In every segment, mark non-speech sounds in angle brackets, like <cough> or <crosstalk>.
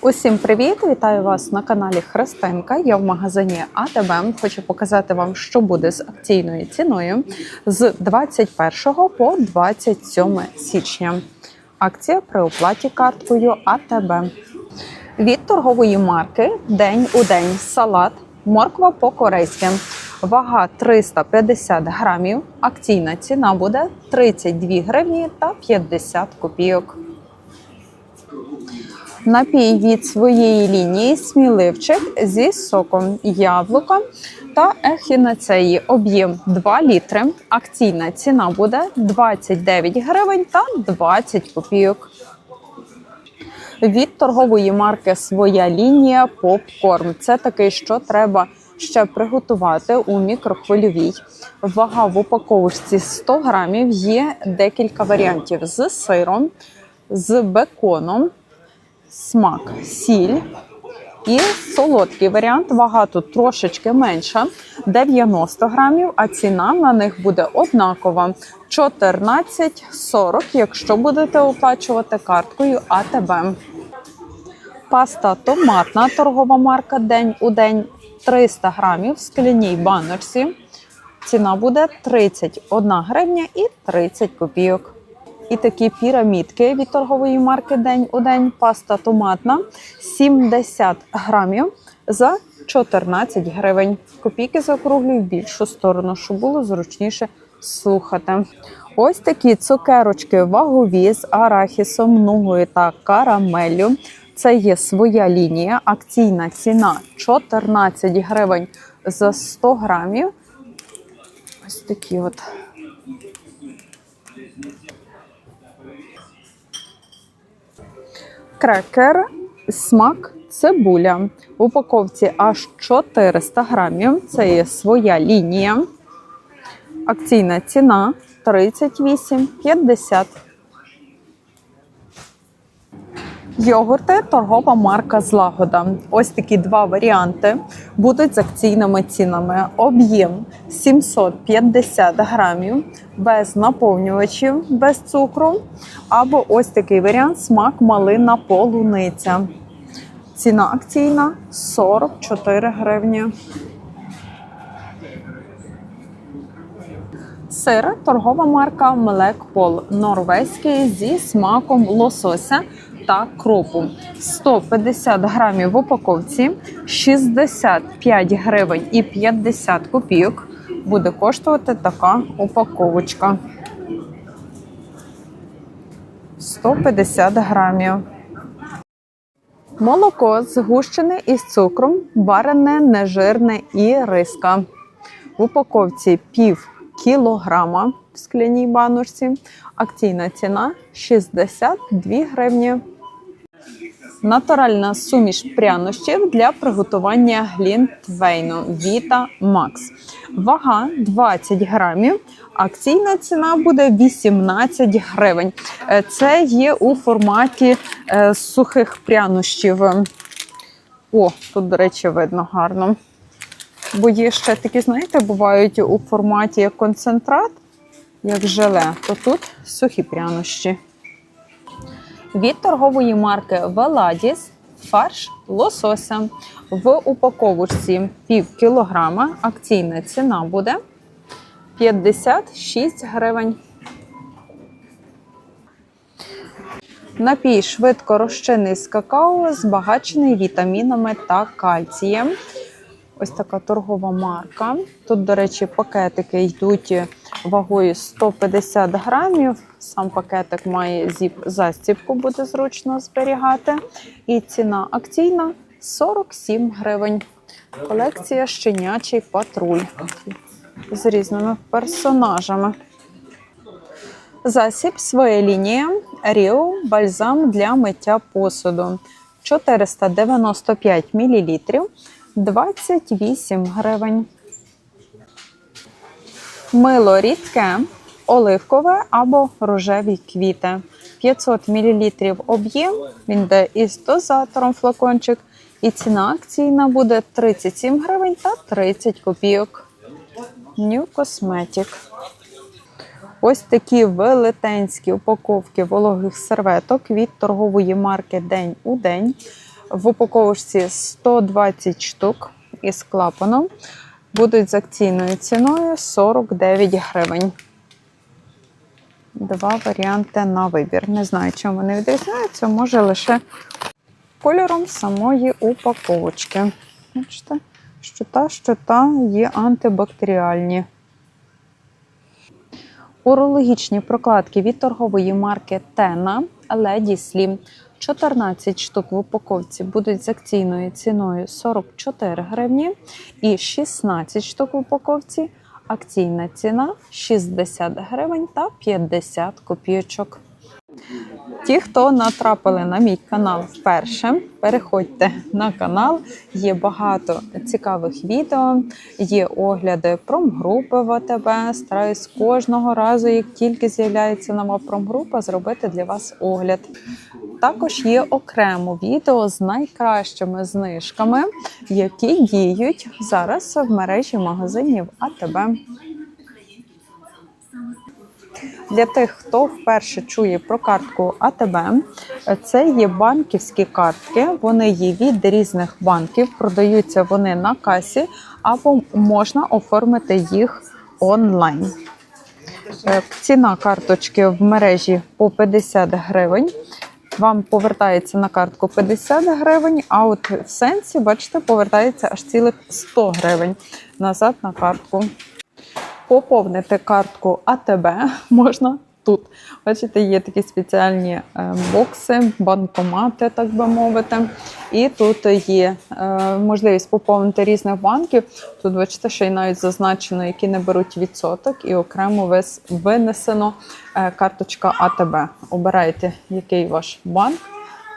Усім привіт! Вітаю вас на каналі Христинка. Я в магазині АТБ. Хочу показати вам, що буде з акційною ціною з 21 по 27 січня. Акція при оплаті карткою АТБ. Від торгової марки День у день салат, морква по-корейськи. Вага 350 грамів. Акційна ціна буде 32 гривні та 50 копійок. Напій від своєї лінії сміливчик зі соком яблука та ехінацеї. Об'єм 2 літри. Акційна ціна буде 29 гривень та 20 копійок. Від торгової марки Своя лінія попкорн. Це такий, що треба ще приготувати у мікрохвильовій. Вага в упаковочці 100 грамів. Є декілька варіантів з сиром, з беконом смак, сіль і солодкий варіант. Вага тут трошечки менша 90 грамів, а ціна на них буде однакова 14,40, якщо будете оплачувати карткою АТБ. Паста томатна торгова марка День у день 300 грамів в скляній баночці. Ціна буде 31 гривня і 30 копійок. І такі пірамідки від торгової марки День у день. Паста томатна 70 грамів за 14 гривень. Копійки заокруглюю в більшу сторону, щоб було зручніше слухати. Ось такі цукерочки вагові з арахісом, нугою та карамеллю. Це є своя лінія. Акційна ціна 14 гривень за 100 грамів. Ось такі от. Крекер, смак, цибуля. В упаковці аж 400 грамів. Це є своя лінія. Акційна ціна 38,50. Йогурти торгова марка Злагода. Ось такі два варіанти будуть з акційними цінами. Об'єм 750 грамів, без наповнювачів, без цукру. Або ось такий варіант смак малина полуниця. Ціна акційна 44 гривні. Сир торгова марка Млекпол норвезький зі смаком лосося та кропу. 150 грамів в упаковці, 65 гривень і 50 копійок буде коштувати така упаковочка. 150 грамів. Молоко згущене із цукром, варене, нежирне і риска. В упаковці пів кілограма в скляній баночці. Акційна ціна 62 гривні. Натуральна суміш прянощів для приготування глінтвейну Vita Max. Вага 20 грамів. Акційна ціна буде 18 гривень. Е, Це є у форматі е, сухих прянощів. О, тут, до речі, видно гарно. Бо є ще такі, знаєте, бувають у форматі концентрат, як желе, то тут сухі прянощі. Від торгової марки Веладіс фарш лосося в упаковочці пів кілограма. Акційна ціна буде 56 гривень. Напій швидко розчинний з какао, збагачений вітамінами та кальцієм. Ось така торгова марка. Тут, до речі, пакетики йдуть вагою 150 грамів. Сам пакетик має зіп застібку, буде зручно зберігати. І ціна акційна 47 гривень. Колекція щенячий патруль з різними персонажами. Засіб своя лінія Ріо бальзам для миття посуду 495 мл 28 гривень. Мило рідке, оливкове або рожеві квіти. 500 мл об'єм. Він йде із дозатором флакончик. І ціна акційна буде 37 гривень та 30 копійок. New Cosmetic. Ось такі велетенські упаковки вологих серветок від торгової марки День у день. В упаковочці 120 штук із клапаном. Будуть з акційною ціною 49 гривень. Два варіанти на вибір. Не знаю, чим вони відрізняються, може лише кольором самої упаковочки. Бачите, що та, що та є антибактеріальні. Урологічні прокладки від торгової марки Тена Lady Slim. 14 штук в упаковці будуть з акційною ціною 44 гривні. І 16 штук в упаковці акційна ціна 60 гривень та 50 копійочок. Ті, хто натрапили на мій канал вперше, переходьте на канал. Є багато цікавих відео, є огляди промгрупи в АТБ. Стараюсь кожного разу, як тільки з'являється нова промгрупа, зробити для вас огляд. Також є окремо відео з найкращими знижками, які діють зараз в мережі магазинів АТБ. Для тих, хто вперше чує про картку АТБ, це є банківські картки. Вони є від різних банків, продаються вони на касі, або можна оформити їх онлайн. Е, Ціна карточки в мережі по 50 гривень. Вам повертається на картку 50 гривень, а от в сенсі, бачите, повертається аж цілих 100 гривень назад на картку поповнити картку АТБ <laughs> можна тут. Бачите, є такі спеціальні е, бокси, банкомати, так би мовити. І тут є е, можливість поповнити різних банків. Тут, бачите, ще й навіть зазначено, які не беруть відсоток, і окремо винесено е, карточка АТБ. Обирайте, який ваш банк,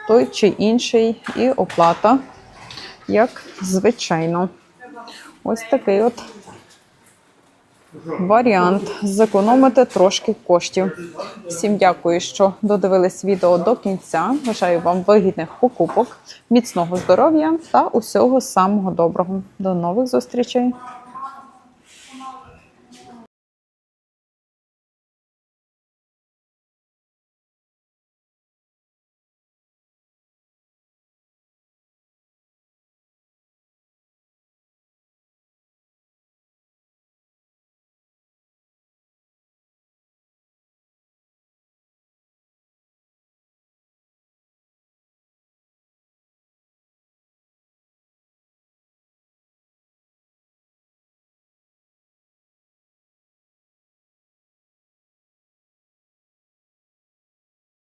той чи інший, і оплата, як звичайно. Ось такий от варіант зекономити трошки коштів. Всім дякую, що додивились відео до кінця. Бажаю вам вигідних покупок, міцного здоров'я та усього самого доброго. До нових зустрічей!